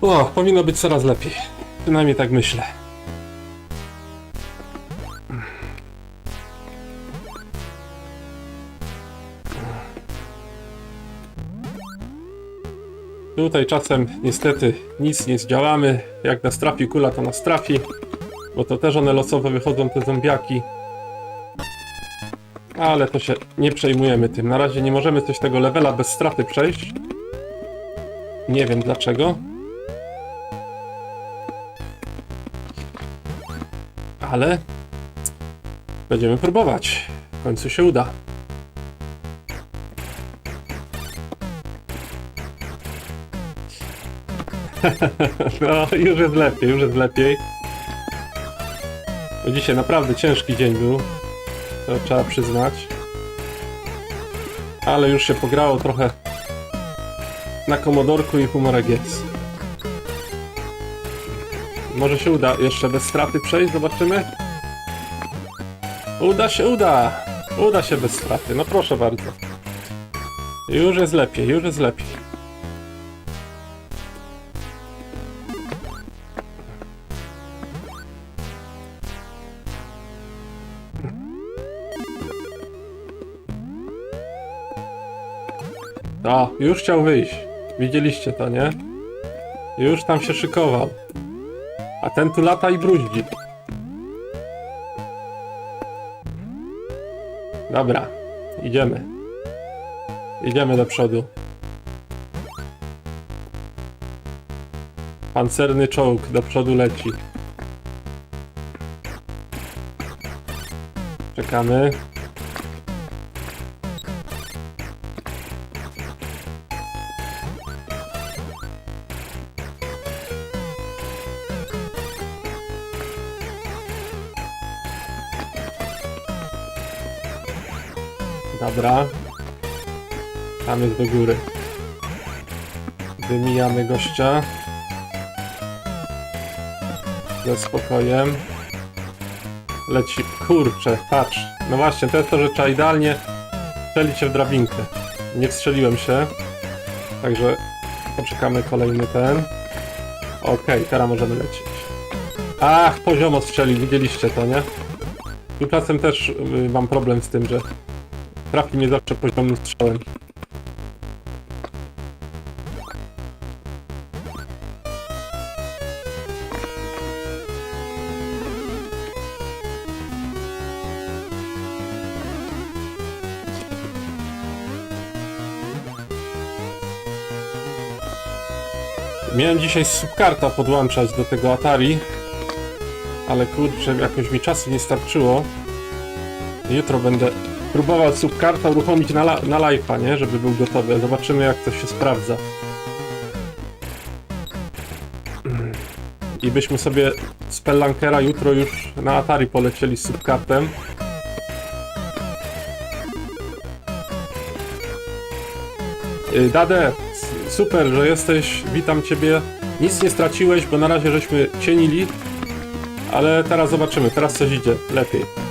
O, powinno być coraz lepiej. Przynajmniej tak myślę. Tutaj czasem niestety nic nie zdziałamy. Jak nas trafi kula, to nas trafi. Bo to też one losowo wychodzą, te zombiaki. Ale to się nie przejmujemy tym. Na razie nie możemy coś tego levela bez straty przejść. Nie wiem dlaczego. Ale będziemy próbować. W końcu się uda. No, już jest lepiej, już jest lepiej. Bo Dzisiaj naprawdę ciężki dzień był. To trzeba przyznać. Ale już się pograło trochę na komodorku i humorek jest. Może się uda jeszcze bez straty przejść, zobaczymy. Uda się, uda! Uda się bez straty, no proszę bardzo. Już jest lepiej, już jest lepiej. O, już chciał wyjść. Widzieliście to, nie? Już tam się szykował. A ten tu lata i bruździ. Dobra, idziemy. Idziemy do przodu. Pancerny czołg do przodu leci. Czekamy. Dobra. Tam jest do góry. Wymijamy gościa. Ze spokojem. Leci. Kurczę, patrz. No właśnie, to jest to, że trzeba idealnie strzelić się w drabinkę. Nie wstrzeliłem się. Także poczekamy kolejny ten. Okej, teraz możemy lecieć. Ach, poziomo strzelił, widzieliście to, nie? Tu czasem też y, mam problem z tym, że trafi mnie zawsze poziomym strzałem. Miałem dzisiaj subkarta podłączać do tego Atari, ale kurczę, jakoś mi czasu nie starczyło. Jutro będę próbował subkarta uruchomić na, na live'a, nie? Żeby był gotowy. Zobaczymy jak to się sprawdza. I byśmy sobie z Pellankera jutro już na Atari polecieli z subkartem. Y, Dade, super, że jesteś. Witam ciebie. Nic nie straciłeś, bo na razie żeśmy cienili. Ale teraz zobaczymy, teraz coś idzie lepiej.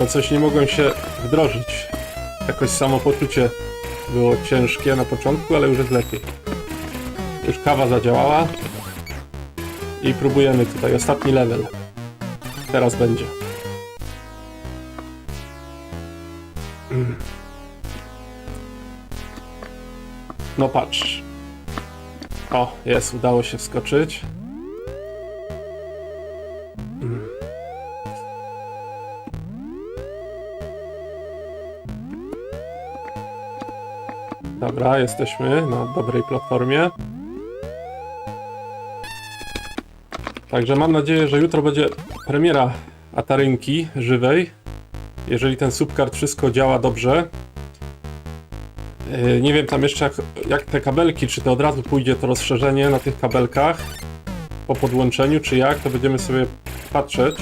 To coś nie mogłem się wdrożyć. Jakoś samopoczucie było ciężkie na początku, ale już jest lepiej. Już kawa zadziałała. I próbujemy tutaj ostatni level. Teraz będzie. No patrz. O, jest, udało się wskoczyć. Dobra, jesteśmy na dobrej platformie. Także mam nadzieję, że jutro będzie premiera Atarynki żywej. Jeżeli ten subkart wszystko działa dobrze. Yy, Nie wiem tam jeszcze jak, jak te kabelki, czy to od razu pójdzie to rozszerzenie na tych kabelkach po podłączeniu, czy jak, to będziemy sobie patrzeć.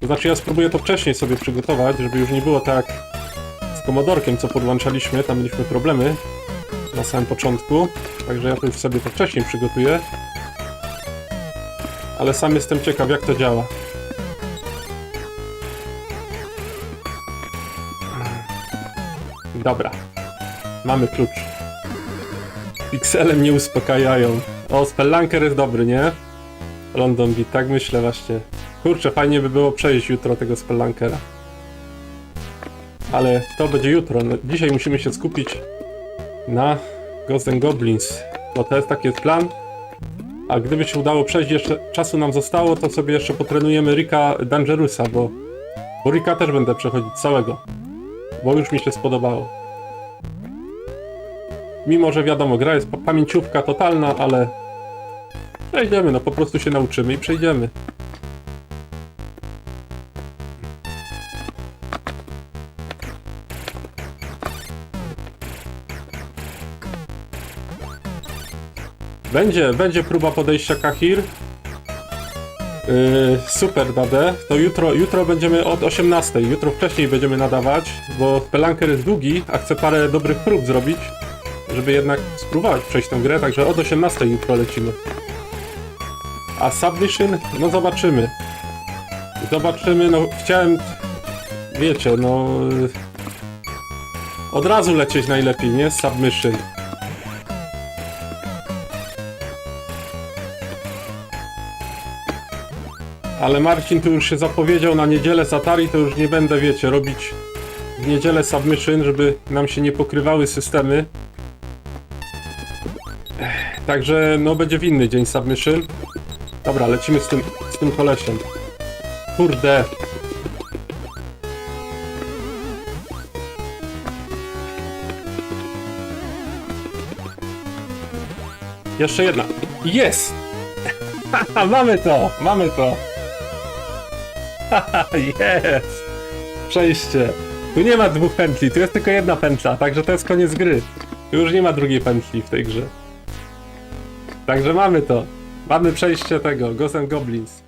To znaczy ja spróbuję to wcześniej sobie przygotować, żeby już nie było tak z komodorkiem, co podłączaliśmy, tam mieliśmy problemy na samym początku, także ja to już sobie to wcześniej przygotuję. Ale sam jestem ciekaw, jak to działa. Dobra. Mamy klucz. Pikselem nie uspokajają. O, Spellanker jest dobry, nie? London Beat, tak myślę właśnie. Kurczę, fajnie by było przejść jutro tego Spellankera. Ale to będzie jutro. No, dzisiaj musimy się skupić na Ghost Goblins. Bo to jest taki plan. A gdyby się udało przejść, jeszcze czasu nam zostało, to sobie jeszcze potrenujemy Rika Dangerusa, bo, bo Rika też będę przechodzić całego. Bo już mi się spodobało. Mimo, że wiadomo, gra jest pa- pamięciówka totalna, ale przejdziemy, no po prostu się nauczymy i przejdziemy. Będzie, będzie próba podejścia Kahir. Yy, super Dade. To jutro, jutro będziemy od 18. Jutro wcześniej będziemy nadawać, bo Pelanker jest długi, a chcę parę dobrych prób zrobić, żeby jednak spróbować przejść tę grę, także od 18 jutro lecimy. A Submission? No zobaczymy. Zobaczymy, no chciałem, wiecie, no... yy, Od razu lecieć najlepiej, nie? Submission. Ale Marcin tu już się zapowiedział na niedzielę z Atari, to już nie będę, wiecie, robić w niedzielę submission, żeby nam się nie pokrywały systemy. Także, no, będzie w inny dzień submission. Dobra, lecimy z tym, z tym kolesiem. Kurde. Jeszcze jedna. Jest! Mamy to! Mamy to! Jest! Przejście. Tu nie ma dwóch pętli, tu jest tylko jedna pętla, także to jest koniec gry. Tu już nie ma drugiej pętli w tej grze. Także mamy to. Mamy przejście tego, Ghost and Goblins.